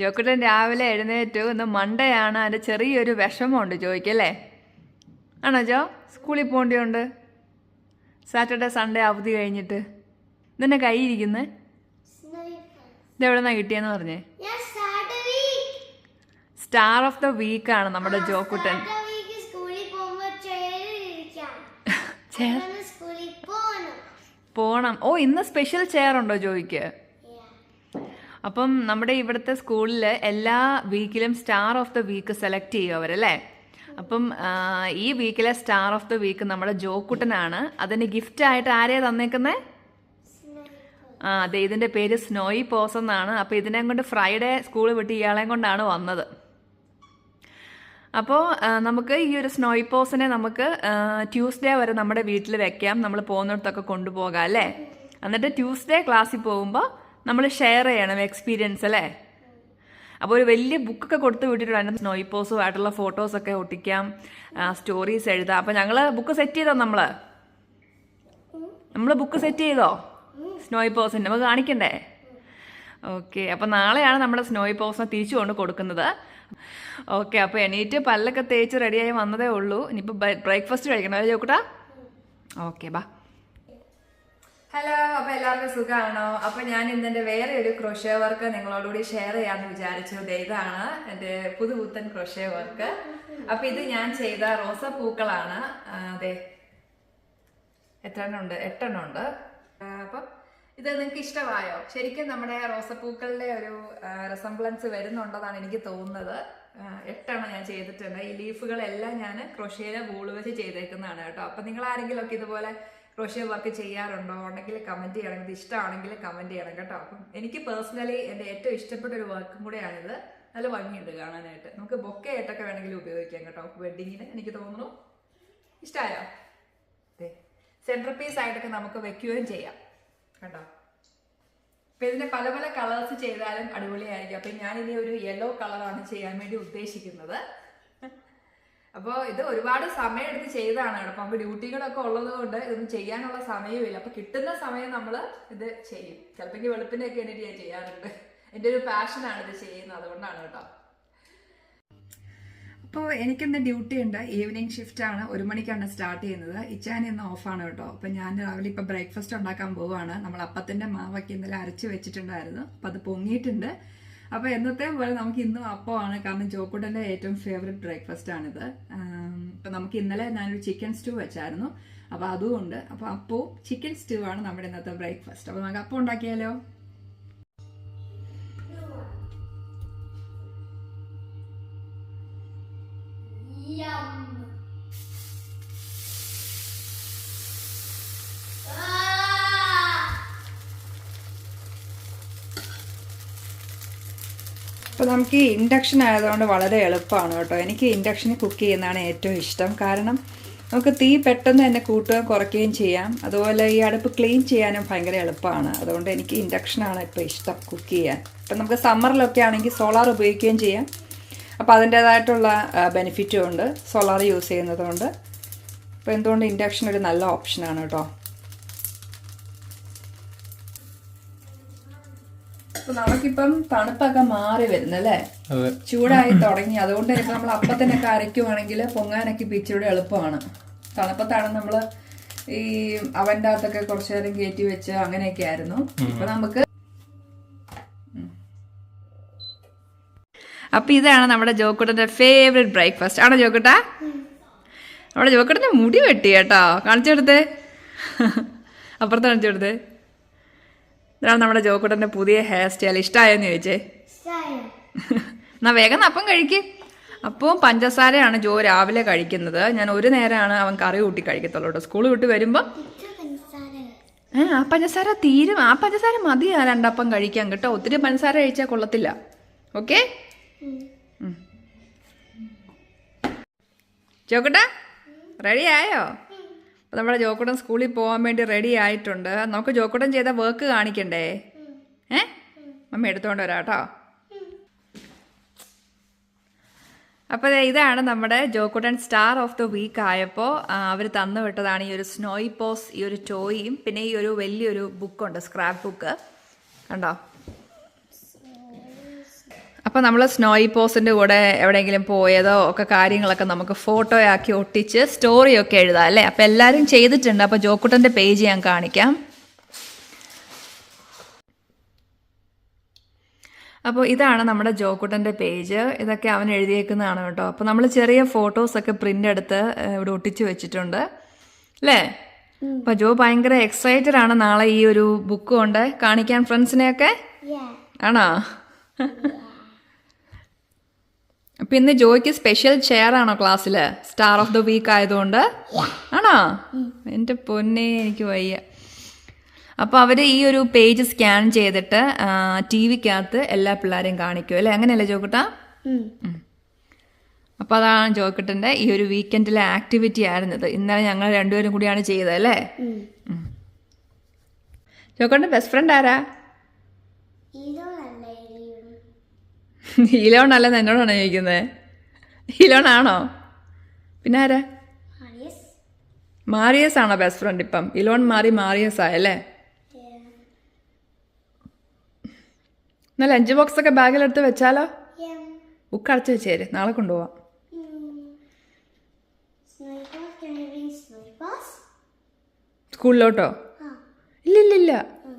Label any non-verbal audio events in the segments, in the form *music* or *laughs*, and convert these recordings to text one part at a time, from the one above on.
ജോക്കുട്ടൻ രാവിലെ എഴുന്നേറ്റു. ഇന്ന് മണ്ടയാണ്. അതിന്റെ ചെറിയൊരു വിഷമമുണ്ട് ജോയ്ക്കല്ലേ ആണോ ജോ? സ്കൂളിൽ പോകേണ്ടിയുണ്ട് സാറ്റർഡേ സൺഡേ അവധി കഴിഞ്ഞിട്ട്. നിന്നെ കൈയിരിക്കുന്നത് ഇതെവിടെ നിന്നാണ് കിട്ടിയെന്ന് പറഞ്ഞേ? സ്റ്റാർ ഓഫ് ദ വീക്കാണ് നമ്മുടെ ജോക്കുട്ടൻ. പോണം. ഓ ഇന്ന് സ്പെഷ്യൽ ചെയർ ഉണ്ടോ ജോയ്ക്ക്. അപ്പം നമ്മുടെ ഇവിടുത്തെ സ്കൂളിൽ എല്ലാ വീക്കിലും star of the week select ചെയ്യും അവരല്ലേ അപ്പം ഈ വീക്കിലെ സ്റ്റാർ ഓഫ് ദ വീക്ക് നമ്മുടെ ജോക്കുട്ടനാണ്. അതിന് ഗിഫ്റ്റ് ആയിട്ട് ആരെയാ തന്നേക്കുന്നത് ആ അതെ ഇതിന്റെ പേര് സ്നോയി പോസ് എന്നാണ്. അപ്പോൾ ഇതിനെ കൊണ്ട് ഫ്രൈഡേ സ്കൂൾ വിട്ട് ഇയാളെ കൊണ്ടാണ് വന്നത്. അപ്പോൾ നമുക്ക് ഈ ഒരു സ്നോയി പോസിനെ നമുക്ക് ട്യൂസ്ഡേ വരെ നമ്മുടെ വീട്ടിൽ വെക്കാം. നമ്മൾ പോകുന്നിടത്തൊക്കെ കൊണ്ടുപോകാം അല്ലേ? എന്നിട്ട് ട്യൂസ്ഡേ ക്ലാസ്സിൽ പോകുമ്പോൾ നമ്മൾ ഷെയർ ചെയ്യണം എക്സ്പീരിയൻസ് അല്ലേ? അപ്പോൾ ഒരു വലിയ ബുക്കൊക്കെ കൊടുത്ത് വിട്ടിട്ടുണ്ട്. അതിന്റെ സ്നോയി ആയിട്ടുള്ള ഫോട്ടോസൊക്കെ ഒട്ടിക്കാം. സ്റ്റോറീസ് എഴുതാം. അപ്പോൾ ഞങ്ങൾ ബുക്ക് സെറ്റ് ചെയ്തോ നമ്മൾ നമ്മൾ ബുക്ക് സെറ്റ് ചെയ്തോ? സ്നോയി നമുക്ക് കാണിക്കണ്ടേ? ഓക്കെ അപ്പോൾ നാളെയാണ് നമ്മുടെ സ്നോയി പോസിനെ തിരിച്ചു കൊണ്ട് കൊടുക്കുന്നത്. ഓക്കെ അപ്പോൾ എണീറ്റ് പല്ലൊക്കെ തേച്ച് റെഡിയായി വന്നതേ ഉള്ളൂ. ഇനിയിപ്പോൾ ബ്രേക്ക്ഫാസ്റ്റ് കഴിക്കണം. അല്ലേ ചോക്കട്ടാ ഓക്കെ ബാ ഹലോ അപ്പൊ എല്ലാവർക്കും സുഖമാണോ അപ്പൊ ഞാൻ ഇന്നെന്റെ വേറെ ഒരു ക്രൊഷേ വർക്ക് നിങ്ങളോടുകൂടി ഷെയർ ചെയ്യാമെന്ന് വിചാരിച്ചു. ഇതാണ് എന്റെ പുതുപുത്തൻ ക്രൊഷേ വർക്ക് അപ്പൊ ഇത് ഞാൻ ചെയ്ത റോസപ്പൂക്കളാണ് പൂക്കളാണ്. അതെ എത്ര എണ്ണം ഉണ്ട് എട്ടെണ്ണം ഉണ്ട് അപ്പൊ ഇത് നിങ്ങൾക്ക് ഇഷ്ടമായോ? ശരിക്കും നമ്മുടെ റോസപ്പൂക്കളുടെ ഒരു റെസംബ്ലൻസ് വരുന്നുണ്ടെന്നാണ് എനിക്ക് തോന്നുന്നത്. എട്ടെണ്ണം ഞാൻ ചെയ്തിട്ടുണ്ട്. ഈ ലീഫുകളെല്ലാം ഞാൻ ക്രൊഷേനെ വൂൾ വെച്ച് ചെയ്തേക്കുന്നതാണ് കേട്ടോ. അപ്പം നിങ്ങൾ ആരെങ്കിലും ഒക്കെ ഇതുപോലെ ക്രോഷ്യ വർക്ക് ചെയ്യാറുണ്ടോ? ഉണ്ടെങ്കിൽ കമന്റ് ചെയ്യണം. ഇത് ഇഷ്ടമാണെങ്കിൽ കമന്റ് ചെയ്യണം കേട്ടോ. അപ്പം എനിക്ക് പേഴ്സണലി എന്റെ ഏറ്റവും ഇഷ്ടപ്പെട്ട ഒരു വർക്കും കൂടെയാണിത്. നല്ല ഭംഗിയുണ്ട് കാണാനായിട്ട്. നമുക്ക് ബൊക്കെ ആയിട്ടൊക്കെ വേണമെങ്കിൽ ഉപയോഗിക്കാം കേട്ടോ. വെഡിങ്ങിന് എനിക്ക് തോന്നുന്നു. ഇഷ്ടമായോ അതെ സെന്റർ പീസ് ആയിട്ടൊക്കെ നമുക്ക് വെക്കുകയും ചെയ്യാം കണ്ടോ അപ്പം ഇതിന്റെ പല പല കളേഴ്സ് ചെയ്താലും അടിപൊളിയായിരിക്കും. അപ്പം ഞാനിനി ഒരു യെല്ലോ കളറാണ് ചെയ്യാൻ വേണ്ടി ഉദ്ദേശിക്കുന്നത്. അപ്പോൾ ഇത് ഒരുപാട് സമയം എടുത്ത് ചെയ്തതാണ് കേട്ടോ. അപ്പൊ ഡ്യൂട്ടികളൊക്കെ ഉള്ളത് കൊണ്ട് ഇതൊന്നും ചെയ്യാനുള്ള സമയമില്ല അപ്പൊ കിട്ടുന്ന സമയം നമ്മൾ ഇത് ചെയ്യും. ചിലപ്പോൾ വെളുപ്പിനൊക്കെ എണീറ്റ് ഞാൻ ചെയ്യാറുണ്ട്. എന്റെ ഒരു പാഷനാണ് ഇത് ചെയ്യുന്നത്. അതുകൊണ്ടാണ് കേട്ടോ. അപ്പോൾ എനിക്കിന്ന് ഡ്യൂട്ടി ഉണ്ട്. ഈവനിങ് ഷിഫ്റ്റ് ആണ്. ഒരു മണിക്കാണ് സ്റ്റാർട്ട് ചെയ്യുന്നത്. ഇച്ചാൻ ഇന്ന് ഓഫാണ് കേട്ടോ. അപ്പം ഞാൻ രാവിലെ ഇപ്പം ബ്രേക്ക്ഫാസ്റ്റ് ഉണ്ടാക്കാൻ പോവുകയാണ് നമ്മൾ അപ്പത്തിന്റെ മാവൊക്കെ ഇന്നലെ അരച്ച് വെച്ചിട്ടുണ്ടായിരുന്നു. അപ്പം അത് പൊങ്ങിയിട്ടുണ്ട്. അപ്പോൾ എന്നത്തെ പോലെ നമുക്ക് ഇന്നും അപ്പമാണ്. കാരണം ജോക്കുട്ടന്റെ ഏറ്റവും ഫേവറേറ്റ് ബ്രേക്ക്ഫാസ്റ്റ് ആണിത്. അപ്പം നമുക്ക് ഇന്നലെ ഞാനൊരു ചിക്കൻ സ്റ്റൂ വെച്ചായിരുന്നു. അപ്പോൾ അതുകൊണ്ട് അപ്പോൾ അപ്പോ ചിക്കൻ സ്റ്റൂ ആണ് നമ്മുടെ ഇന്നത്തെ ബ്രേക്ക്ഫാസ്റ്റ് അപ്പോൾ നമുക്ക് അപ്പം ഉണ്ടാക്കിയാലോ? Yum. അപ്പോൾ നമുക്ക് ഈ ഇൻഡക്ഷൻ ആയതുകൊണ്ട് വളരെ എളുപ്പമാണ് കേട്ടോ. എനിക്ക് ഇൻഡക്ഷനിൽ കുക്ക് ചെയ്യുന്നതാണ് ഏറ്റവും ഇഷ്ടം. കാരണം നമുക്ക് തീ പെട്ടെന്ന് തന്നെ കൂട്ടുകയും കുറയ്ക്കുകയും ചെയ്യാം. അതുപോലെ ഈ അടുപ്പ് ക്ലീൻ ചെയ്യാനും ഭയങ്കര എളുപ്പമാണ്. അതുകൊണ്ട് എനിക്ക് ഇൻഡക്ഷനാണ് ഇപ്പോൾ ഇഷ്ടം കുക്ക് ചെയ്യാൻ. ഇപ്പം നമുക്ക് സമ്മറിലൊക്കെ ആണെങ്കിൽ സോളാർ ഉപയോഗിക്കുകയും ചെയ്യാം. അപ്പോൾ അതിന്റേതായിട്ടുള്ള ബെനിഫിറ്റും ഉണ്ട്. സോളാർ യൂസ് ചെയ്യുന്നതുകൊണ്ട്. അപ്പോൾ എന്തുകൊണ്ട് ഇൻഡക്ഷൻ ഒരു നല്ല ഓപ്ഷനാണ് കേട്ടോ. നമുക്കിപ്പം തണുപ്പൊക്കെ മാറി വരുന്നല്ലേ? അതെ. ചൂടായി തുടങ്ങി. അതുകൊണ്ട് തന്നെ നമ്മൾ അപ്പത്തിനൊക്കെ അരയ്ക്കുവാണെങ്കിൽ പൊങ്ങാനൊക്കെ ഇച്ചിരി എളുപ്പമാണ്. തണുപ്പത്താണ് നമ്മൾ ഈ അവന്റെ അകത്തൊക്കെ കുറച്ചു നേരം കയറ്റി വെച്ച് അങ്ങനെയൊക്കെ ആയിരുന്നു. ഇപ്പൊ നമുക്ക് അപ്പൊ ഇതാണ് നമ്മുടെ ജോക്കുട്ടന്റെ ഫേവറേറ്റ് ബ്രേക്ക്ഫാസ്റ്റ് ആണോ ജോക്കുട്ട? നമ്മുടെ ജോക്കുട്ടന്റെ മുടി വെട്ടി കേട്ടോ. കാണിച്ചു കൊടുത്തേ. അപ്പുറത്ത് കാണിച്ചു കൊടുത്തേ. ഇതാണ് നമ്മുടെ ജോക്കുട്ടന്റെ പുതിയ ഹെയർ സ്റ്റൈൽ ഇഷ്ടമായെന്ന് ചോദിച്ചേ. എന്നാ വേഗം അപ്പം കഴിക്ക്. അപ്പവും പഞ്ചസാരയാണ് ജോ രാവിലെ കഴിക്കുന്നത്. ഞാൻ ഒരു നേരമാണ് അവൻ കറി കൂട്ടി കഴിക്കത്തുള്ളൂ കേട്ടോ. സ്കൂൾ വിട്ട് വരുമ്പോൾ ഇത്ര ആ പഞ്ചസാര തീരും. ആ പഞ്ചസാര മതി ആ രണ്ടപ്പം കഴിക്കാൻ കേട്ടോ. ഒത്തിരി പഞ്ചസാര കഴിച്ചാൽ കൊള്ളത്തില്ല. ഓക്കെ? ചോക്കട്ടെ റെഡി ആയോ? അപ്പോൾ നമ്മുടെ ജോക്കുടൻ സ്കൂളിൽ പോകാൻ വേണ്ടി റെഡി ആയിട്ടുണ്ട്. നമുക്ക് ജോക്കുടൻ ചെയ്ത വർക്ക് കാണിക്കണ്ടേ? ഏ? മമ്മി എടുത്തോണ്ട് വരാം കേട്ടോ. അപ്പോൾ ഇതാണ് നമ്മുടെ ജോക്കുടൻ സ്റ്റാർ ഓഫ് ദ വീക്ക് ആയപ്പോൾ അവർ തന്നു വിട്ടതാണ് ഈ ഒരു സ്നോയി പോസ് ഈ ഒരു ടോയും പിന്നെ ഈ ഒരു വലിയൊരു ബുക്കുണ്ട് സ്ക്രാപ്പ് ബുക്ക് കണ്ടോ? അപ്പോൾ നമ്മൾ സ്നോയി പോസിന്റെ കൂടെ എവിടെയെങ്കിലും പോയതോ ഒക്കെ കാര്യങ്ങളൊക്കെ നമുക്ക് ഫോട്ടോ ആക്കി ഒട്ടിച്ച് സ്റ്റോറിയൊക്കെ എഴുതാം അല്ലേ? അപ്പോൾ എല്ലാവരും ചെയ്തിട്ടുണ്ട്. അപ്പോൾ ജോക്കുട്ടന്റെ പേജ് ഞാൻ കാണിക്കാം. അപ്പോൾ ഇതാണ് നമ്മുടെ ജോക്കുട്ടന്റെ പേജ് ഇതൊക്കെ അവൻ എഴുതിയേക്കുന്നതാണ് കേട്ടോ. അപ്പോൾ നമ്മൾ ചെറിയ ഫോട്ടോസൊക്കെ പ്രിന്റ് എടുത്ത് ഇവിടെ ഒട്ടിച്ച് വെച്ചിട്ടുണ്ട്. അല്ലേ? അപ്പോൾ ജോ ഭയങ്കര എക്സൈറ്റഡ് ആണ് നാളെ ഈ ഒരു ബുക്ക് കൊണ്ട്. കാണിക്കാൻ ഫ്രണ്ട്സിനെയൊക്കെ. ആണോ? അപ്പൊ ഇന്ന് ജോയ്ക്ക് സ്പെഷ്യൽ ചെയർ ആണോ ക്ലാസ്സിൽ സ്റ്റാർ ഓഫ് ദ വീക്ക് ആയതുകൊണ്ട്. ആണോ? എന്റെ പൊന്നെ എനിക്ക് വയ്യ. അപ്പോൾ അവർ ഈ ഒരു പേജ് സ്കാൻ ചെയ്തിട്ട് ടി വിക്കകത്ത് എല്ലാ പിള്ളേരെയും കാണിക്കും. അല്ലേ? അങ്ങനെയല്ലേ ജോക്കുട്ടാ? അപ്പൊ അപ്പോൾ അതാണ് ജോക്കട്ടന്റെ ഈ ഒരു വീക്കെൻഡിലെ ആക്ടിവിറ്റി ആയിരുന്നത്. ഇന്നലെ ഞങ്ങൾ രണ്ടുപേരും കൂടിയാണ് ചെയ്തത് അല്ലേ? ജോക്കട്ടന്റെ ബെസ്റ്റ് ഫ്രണ്ട് ആരാ? *laughs* അല്ല എന്നോടാണ് ചോദിക്കുന്നത് ആണോ പിന്നെ ആരാ? മാറിയസ് ആണോ ബെസ്റ്റ് ഫ്രണ്ട് ഇപ്പം? ഇലോൺ മാറി മാറിയസ് ആയല്ലേ Yeah. ലഞ്ച് ബോക്സ് ഒക്കെ ബാഗിലെടുത്ത് വെച്ചാലോ. ബുക്ക് അടച്ചു വെച്ചേര്. നാളെ കൊണ്ടുപോവാം? സ്കൂളിലോട്ടോ? Huh. ഇല്ല ഇല്ല ഇല്ല Mm.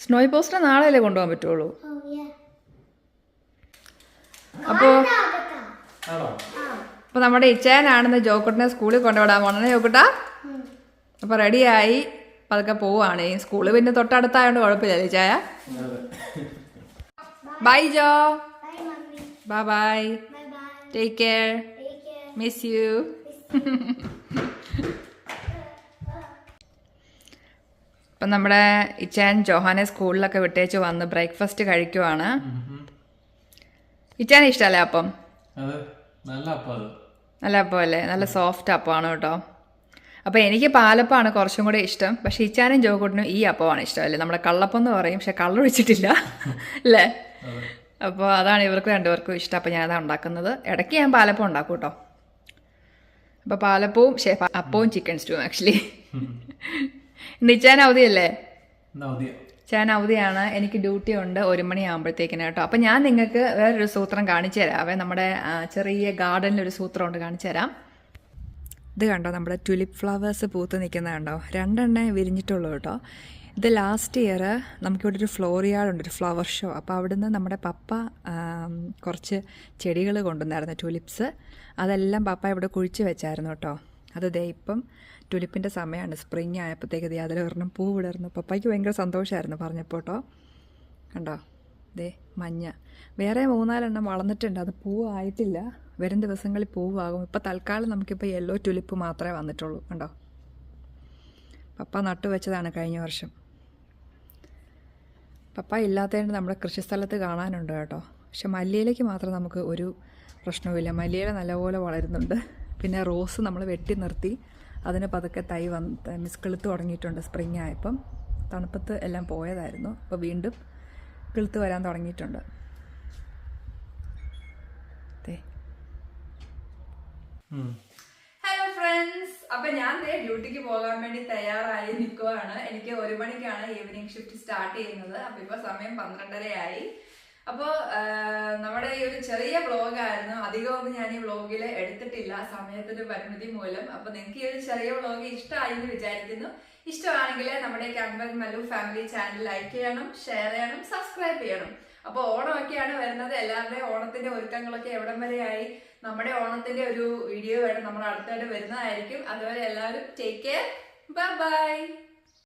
സ്നോയ് പോസ്റ്റിനെ നാളെയല്ലേ കൊണ്ടുപോകാൻ പറ്റുള്ളൂ? അപ്പൊ ആണോ? അപ്പോൾ നമ്മുടെ ഇച്ചയനാണെന്ന് ജോക്കുട്ടിനെ സ്കൂളിൽ കൊണ്ടുവിടാൻ പോണേ. ജോക്കുട്ട? അപ്പൊ അപ്പോൾ റെഡിയായി. പതുക്കെ പോവാണ്. ഈ സ്കൂൾ പിന്നെ തൊട്ടടുത്തായോണ്ട് കുഴപ്പമില്ല ഇച്ചായ bye Jo. Bye bye. Take care. Miss you. ഇപ്പം നമ്മുടെ ഇച്ചാൻ ജോഹാനെ സ്കൂളിലൊക്കെ വിട്ടേച്ച് വന്ന് ബ്രേക്ക്ഫാസ്റ്റ് കഴിക്കുവാണ്. ഇച്ചാൻ ഇഷ്ടമല്ലേ അപ്പം? നല്ല അപ്പം നല്ല അപ്പം അല്ലേ നല്ല സോഫ്റ്റ് അപ്പമാണ് കേട്ടോ. അപ്പോൾ എനിക്ക് പാലപ്പമാണ് കുറച്ചും കൂടെ ഇഷ്ടം. പക്ഷേ ഇച്ചാനും ജോക്കൂട്ടിനും ഈ അപ്പമാണ് ഇഷ്ടം അല്ലേ നമ്മുടെ കള്ളപ്പം എന്ന് പറയും. പക്ഷെ കള്ളൊഴിച്ചിട്ടില്ല *laughs* അല്ലേ? അപ്പോൾ അതാണ് ഇവർക്ക് രണ്ടുപേർക്കും ഇഷ്ടം. അപ്പോൾ ഞാൻ അതാണ് ഉണ്ടാക്കുന്നത്. ഇടയ്ക്ക് ഞാൻ പാലപ്പം ഉണ്ടാക്കും കേട്ടോ. അപ്പോൾ പാലപ്പവും ഷേ അപ്പവും ചിക്കൻ സ്റ്റൂവും ആക്ച്വലി ഇന്ന് ഇച്ചാൻ അവധിയല്ലേ? ചാൻ അവധിയാണ് എനിക്ക് ഡ്യൂട്ടി ഉണ്ട് ഒരു മണിയാകുമ്പോഴത്തേക്കിന് കേട്ടോ. അപ്പം ഞാൻ നിങ്ങൾക്ക് വേറൊരു സൂത്രം കാണിച്ചു തരാം. അവ നമ്മുടെ ചെറിയ ഗാർഡനിൽ ഒരു സൂത്രം ഉണ്ട് കാണിച്ചു തരാം. ഇത് കണ്ടോ നമ്മുടെ ട്യൂലിപ്പ് ഫ്ലവേഴ്സ് പൂത്ത് നിൽക്കുന്നത് കണ്ടോ? രണ്ടെണ്ണേ വിരിഞ്ഞിട്ടുള്ളൂ കേട്ടോ. ഇത് ലാസ്റ്റ് ഇയർ നമുക്കിവിടെ ഒരു ഫ്ലോറിയാടുണ്ട് ഒരു ഫ്ലവർ ഷോ അപ്പോൾ അവിടുന്ന് നമ്മുടെ പപ്പ കുറച്ച് ചെടികൾ കൊണ്ടുവന്നായിരുന്നു ട്യൂലിപ്സ് അതെല്ലാം പപ്പ ഇവിടെ കുഴിച്ച് വെച്ചായിരുന്നു കേട്ടോ. അത് ദേ ടുലിപ്പിന്റെ സമയമാണ് സ്പ്രിങ് ആയപ്പോഴത്തേക്ക് ദേ അതിലൊരെണ്ണം പൂ വിടർന്നു. പപ്പയ്ക്ക് ഭയങ്കര സന്തോഷമായിരുന്നു പറഞ്ഞപ്പോൾ കേട്ടോ കണ്ടോ? ദേ മഞ്ഞ. വേറെ മൂന്നാലെണ്ണം വളർന്നിട്ടുണ്ട്. അത് പൂവായിട്ടില്ല വരും ദിവസങ്ങളിൽ പൂവാകും. ഇപ്പോൾ തൽക്കാലം നമുക്കിപ്പോൾ യെല്ലോ ടുലിപ്പ് മാത്രമേ വന്നിട്ടുള്ളൂ. കണ്ടോ? പപ്പ നട്ടുവെച്ചതാണ് കഴിഞ്ഞ വർഷം. പപ്പ ഇല്ലാത്തതുകൊണ്ട് നമ്മുടെ കൃഷിസ്ഥലത്ത് കാണാനുണ്ട് കേട്ടോ. പക്ഷെ മല്ലിയിലേക്ക് മാത്രം നമുക്ക് ഒരു പ്രശ്നവുമില്ല. മല്ലിയില നല്ലപോലെ വളരുന്നുണ്ട്. പിന്നെ റോസ് നമ്മൾ വെട്ടി നിർത്തി. അതിന് പതുക്കെ തൈ വന്ന് മിസ് കിളുത്ത് തുടങ്ങിയിട്ടുണ്ട് സ്പ്രിങ് ആയപ്പം. തണുപ്പത്ത് എല്ലാം പോയതായിരുന്നു. അപ്പോൾ വീണ്ടും കിളുത്ത് വരാൻ തുടങ്ങിയിട്ടുണ്ട്. ദേ. ഉം. ഹലോ ഫ്രണ്ട്സ് അപ്പൊ ഞാൻ ദേ ഡ്യൂട്ടിക്ക് പോകാൻ വേണ്ടി തയ്യാറായി നിൽക്കുവാണ് എനിക്ക് ഒരു മണിക്കാണ് ഈവനിങ് ഷിഫ്റ്റ് സ്റ്റാർട്ട് ചെയ്യുന്നത്. അപ്പൊ ഇപ്പൊ സമയം പന്ത്രണ്ടരയായി. അപ്പോൾ നമ്മുടെ ഈ ഒരു ചെറിയ വ്ളോഗായിരുന്നു. അധികമൊന്നും ഞാൻ ഈ വ്ളോഗിൽ എടുത്തിട്ടില്ല. സമയത്തിന്റെ പരിമിതി മൂലം. അപ്പൊ നിങ്ങൾക്ക് ഈ ഒരു ചെറിയ വ്ളോഗ് ഇഷ്ടമായി എന്ന് വിചാരിക്കുന്നു. ഇഷ്ടമാണെങ്കിൽ നമ്മുടെ കൺവൻ മല്ലു ഫാമിലി ചാനൽ ലൈക്ക് ചെയ്യണം ഷെയർ ചെയ്യണം സബ്സ്ക്രൈബ് ചെയ്യണം. അപ്പോൾ ഓണമൊക്കെയാണ് വരുന്നത്. എല്ലാവരുടെയും ഓണത്തിന്റെ ഒരുക്കങ്ങളൊക്കെ എവിടം വരെയായി? നമ്മുടെ ഓണത്തിന്റെ ഒരു വീഡിയോ വേണം നമ്മൾ അടുത്തായിട്ട് വരുന്നതായിരിക്കും. അതുവരെ എല്ലാവരും ടേക്ക് കെയർ ബൈ ബൈ